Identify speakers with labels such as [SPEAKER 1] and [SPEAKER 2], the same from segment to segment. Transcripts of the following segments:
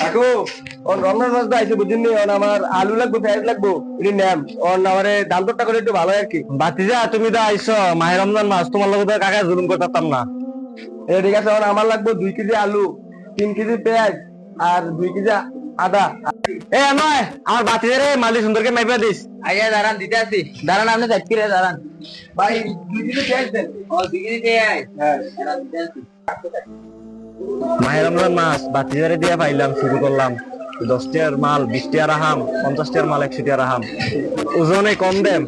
[SPEAKER 1] কাকু ওর রমজান মাস তো আইছে বুঝিনি আমার আলু লাগবে পেঁয়াজ লাগবো এটি নেম। ওর আমার দাম দরটা করে একটু ভালো আর কি।
[SPEAKER 2] বাতিজা তুমি তো আইছো মাহের রমজান মাস তোমার লগে তো কাকা জুলুম করতাম না।
[SPEAKER 1] এ ঠিক আছে আমার লাগবে দুই কেজি আলু তিন কেজি পেঁয়াজ আর দুই কেজি আদা।
[SPEAKER 2] এ নয় আমার বাতিজা রে মালি সুন্দরকে মাইপা দিস।
[SPEAKER 3] আইয়া দাঁড়ান দিতে আসি। দাঁড়ান আপনি সাইড করে দাঁড়ান।
[SPEAKER 1] ভাই দুই কেজি পেঁয়াজ দেন।
[SPEAKER 3] ও দিকে দিয়ে আয়
[SPEAKER 1] হ্যাঁ
[SPEAKER 3] দাঁড়ান, দিতে আসি।
[SPEAKER 2] মাহের রমজান মাস বাতিজারে দিয়ে পাইলাম শুরু করলাম দশ টিয়ার মাল বিশ টিয়ার আহাম পঞ্চাশ টিয়ার মাল একশো টিয়ার আহাম। ওজনে কম দেম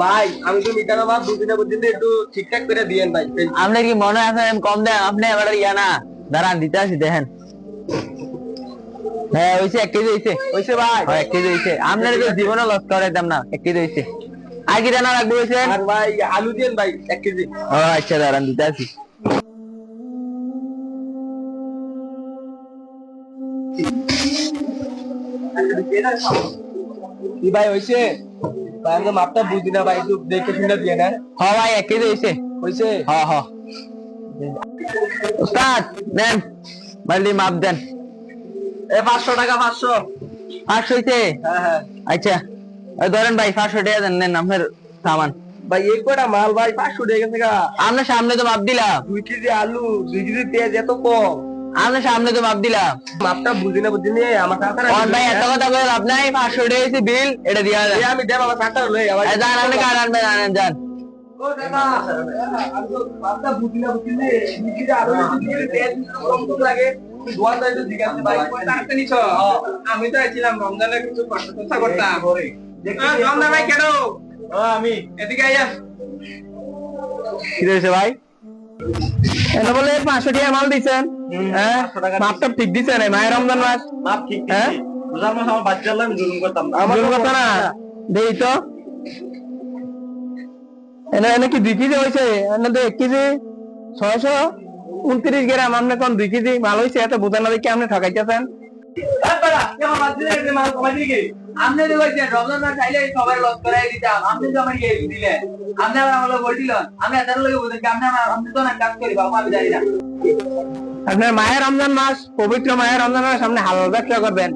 [SPEAKER 1] ভাই আমি তো মিটানো মাছ দুদিনে বুঝিনি একটু ঠিকঠাক করে দিয়েন ভাই
[SPEAKER 3] আপনার কি মনে আছে কম দেন আপনি এবার ইয়া না। দাঁড়ান দিতে আসি দেখেন। হ্যাঁ হইছে এক কেজি হইছে।
[SPEAKER 1] হইছে ভাই।
[SPEAKER 3] হ্যাঁ এক কেজি হইছে। আপনার তো জীবনে লস করে দাম না এক কেজি হইছে। আর কি রান্না লাগবে হইছে?
[SPEAKER 1] আর ভাই আলু দিয়েন ভাই এক কেজি।
[SPEAKER 3] আচ্ছা দাঁড়ান দিতে আসি।
[SPEAKER 1] কি ভাই হইছে? ভাই মাপটা বুঝি না ভাই একটু দেখে শুনে দিয়ে না।
[SPEAKER 3] হ্যাঁ ভাই এক কেজি হইছে।
[SPEAKER 1] হইছে?
[SPEAKER 3] হ্যাঁ হ্যাঁ। উস্তাদ নেন। মাপ দেন।
[SPEAKER 1] এ পাঁচশো টাকা পাঁচশো।
[SPEAKER 3] পাঁচশো হইছে?
[SPEAKER 1] হ্যাঁ হ্যাঁ।
[SPEAKER 3] আচ্ছা ধরেন ভাই পাঁচশো টাকা দেন নেন আপনার সামান।
[SPEAKER 1] ভাই এই কটা মাল ভাই পাঁচশো টাকা গা
[SPEAKER 3] সামনে তো মাপ দিলাম।
[SPEAKER 1] দুই কেজি আলু দুই কেজি পেঁয়াজ এত কম।
[SPEAKER 3] আপনার সামনে তো মাপ দিলাম।
[SPEAKER 1] মাপটা বুঝি না বুঝি নিয়ে আমার
[SPEAKER 3] আমার ভাই এত কথা বলে লাভ নাই পাঁচশো টাকা বিল এটা দিয়া দেন
[SPEAKER 1] আমি দেব আমার কাকার লই আমার
[SPEAKER 3] এই যান আপনি কার আনবেন আনেন যান
[SPEAKER 1] আমি তো
[SPEAKER 4] আমি রমজানের কিছু করতাম। রমজান কেন?
[SPEAKER 1] আমি।
[SPEAKER 4] এদিকে আইয়া।
[SPEAKER 2] কি ভাই?
[SPEAKER 3] এনে বলে পাঁচশো টাকা মাল দিচ্ছেন হ্যাঁ? মাপটা ঠিক দিচ্ছেন মায়ের রমজান মাস?
[SPEAKER 2] মাপ ঠিক
[SPEAKER 3] হ্যাঁ?
[SPEAKER 2] রোজার মাস আমার বাচ্চা আমি জুলুম করতাম না।
[SPEAKER 3] ভুল কথা না? দেই তো। এনে এনে কি দুই কেজি হয়েছে এনে তো এক কেজি। ছয়শো উনত্রিশ গ্রাম আপনি কোন দুই কেজি মাল হয়েছে এত বোঝানো দেখি আপনি ঠকাইতেছেন? আপনার মায়ের রমজান মাস, পবিত্র মায়ের রমজান মাস আপনি হালাল ব্যবসা করবেন।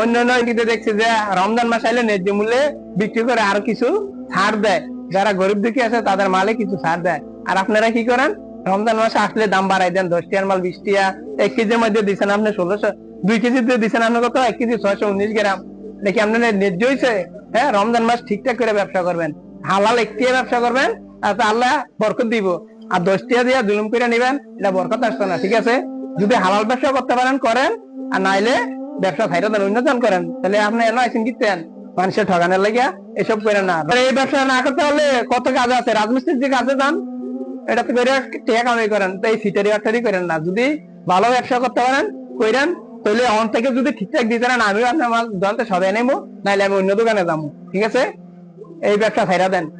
[SPEAKER 3] অন্য কিন্তু দেখছি যে, রমজান মাস আইলে ন্যায্য মূল্যে বিক্রি করে আর কিছু ছাড় দেয়। যারা গরিব দুঃখী আছে, তাদের মালে কিছু ছাড় দেয়। আর আপনারা কি করেন? রমজান মাসে আসলে দাম বাড়াই দেন, দশ টিয়ার মাল, বিশ টিয়া। এক কেজির মধ্যে দিচ্ছেন আপনি ষোলোশো। দুই কেজি দিয়ে দিচ্ছেন আপনি কত? এক কেজি ছয়শো উনিশ গ্রাম। দেখি আপনার ন্যায্য হয়েছে হ্যাঁ রমজান মাস ঠিকঠাক করে ব্যবসা করবেন। হালাল একটি ব্যবসা করবেন তাতে আল্লাহ বরকত দিব। আর দশ টিয়া দিয়ে জুলুম করে নিবেন, এটা বরকত আসতো না, ঠিক আছে? যদি হালাল ব্যবসা করতে পারেন, করেন। আর নাইলে ব্যবসা ফাইটা দেন উন্নতন করেন। তাহলে আপনি এনে আইসেন কিনতেন মানুষের ঠগানোর লাগিয়া এসব করেন না। এই ব্যবসা না করতে হলে কত কাজ আছে? রাজমিস্ত্রির যে কাজে যান এটাতে করে টেকা কামাই করেন করেন না। যদি ভালো ব্যবসা করতে পারেন তাহলে অন থেকে যদি ঠিকঠাক দিতে পারেন, আমিও আপনার মাল সবাই নেব, নাইলে আমি অন্য দোকানে যাব, ঠিক আছে? এই ব্যবসা ফাইরা দেন।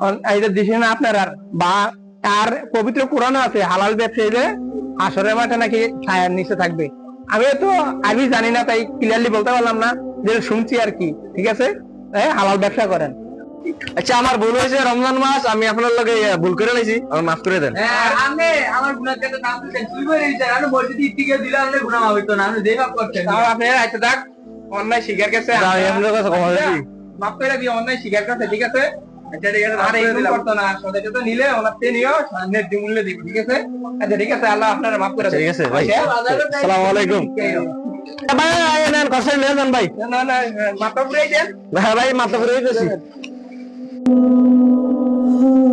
[SPEAKER 3] অন- এইটা দিছি আপনার আর, বা আর পবিত্র কোরআনে আছে, হালাল ব্যবসায়ীদের আসরের মাঠে নাকি ছায়ার নিচে থাকবে। আমি তো, আমি জানি না, তাই ক্লিয়ারলি বলতে পারলাম না, যে শুনছি আর কি, ঠিক আছে? হালাল ব্যবসা করেন।
[SPEAKER 2] আচ্ছা আমার ভুল হয়েছে রমজান মাস আমি আপনার লগে ভুল করে লাইছি আমার মাফ করে দেন।
[SPEAKER 4] হ্যাঁ আমার গুণার নাম করে আমি বলছি টিকে দিলে আপনি গুণা হবে তো না আপনি যেই ভাব করছেন
[SPEAKER 1] তাও আপনি আইতে থাক অন্যায় শিকার কাছে
[SPEAKER 2] আমি আপনার।
[SPEAKER 1] মাফ করে দিও অন্যায় শিকার কাছে ঠিক আছে?
[SPEAKER 4] আচ্ছা ঠিক আছে
[SPEAKER 1] আর এইরকম করতো না সদাইতে তো নিলে ওনার তে নিও ন্যায্য মূল্যে দিব ঠিক আছে? আচ্ছা ঠিক আছে আল্লাহ আপনারা মাফ করে
[SPEAKER 2] ঠিক আছে ভাই।
[SPEAKER 1] আচ্ছা,
[SPEAKER 2] আলাইকুম। ভাই নেন কষ্ট নিয়ে ভাই।
[SPEAKER 1] না না মাথা পুরাই দেন।
[SPEAKER 2] ভাই ভাই মাথা ঘুরে Oh.